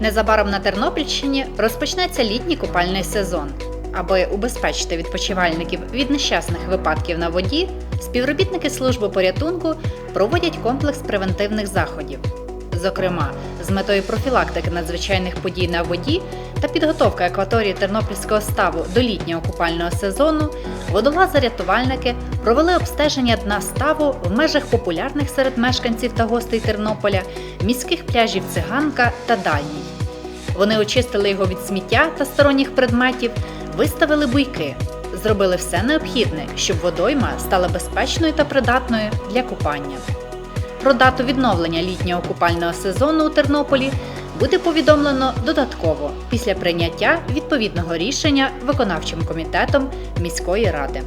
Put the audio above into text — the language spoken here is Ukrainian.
Незабаром на Тернопільщині розпочнеться літній купальний сезон. Аби убезпечити відпочивальників від нещасних випадків на воді, співробітники служби порятунку проводять комплекс превентивних заходів. Зокрема, з метою профілактики надзвичайних подій на воді та підготовки акваторії Тернопільського ставу до літнього купального сезону, водолази-рятувальники провели обстеження дна ставу в межах популярних серед мешканців та гостей Тернополя міських пляжів Циганка та Дальній. Вони очистили його від сміття та сторонніх предметів, виставили буйки, зробили все необхідне, щоб водойма стала безпечною та придатною для купання. Про дату відновлення літнього купального сезону у Тернополі буде повідомлено додатково після прийняття відповідного рішення виконавчим комітетом міської ради.